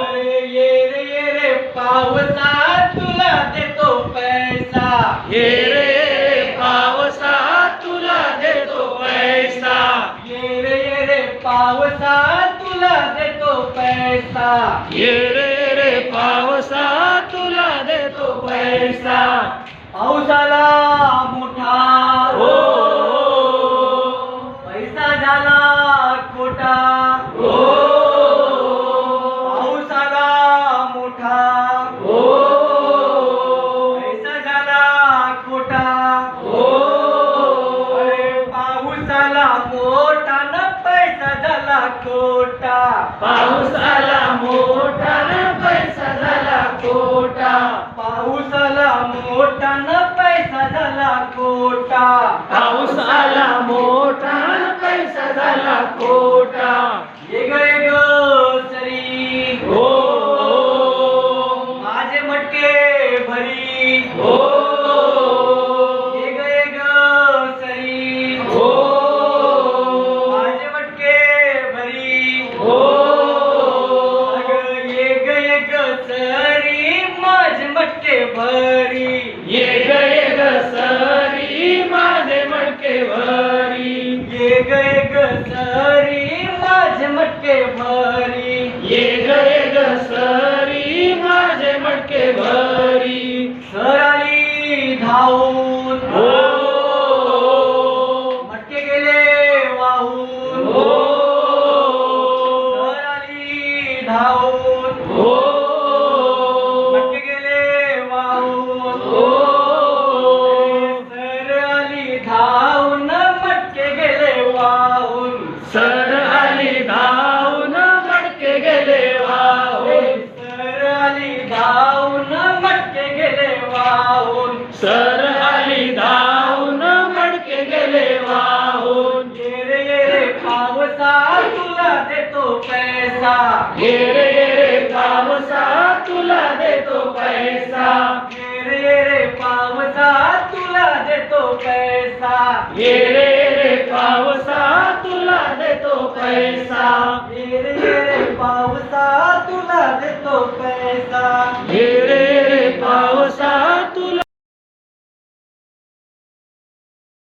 अरे ये रे ये रे पावसा तुला देतो पैसा. ये रे पावसा तुला देतो पैसा. ये रे ये रे पावसा तुला देतो पैसा. ये रे रे पावसा तुला देतो पैसा. पावसाला पाऊस आला मोठा न पैसा झाला खोटा पाऊसाला मोठा न पैसा झाला खोटा पाऊस आला मोठा न पैसा झाला खोटा मटके भरी. ये गए ग सरी माझे मडके भरी. ये ग ये ग सरी माझे मटके भरी. ये वाहून सर आली धावून मडके गेले वाहून. ये रे ये रे पावसा तुला देतो पैसा. ये रे ये रे पावसा तुला देतो पैसा. ये रे ये रे पावसा तुला देतो पैसा. ये रे ये रे पावसा तुला देतो पैसा. ये रे ये रे पावसा तुला देतो पैसा.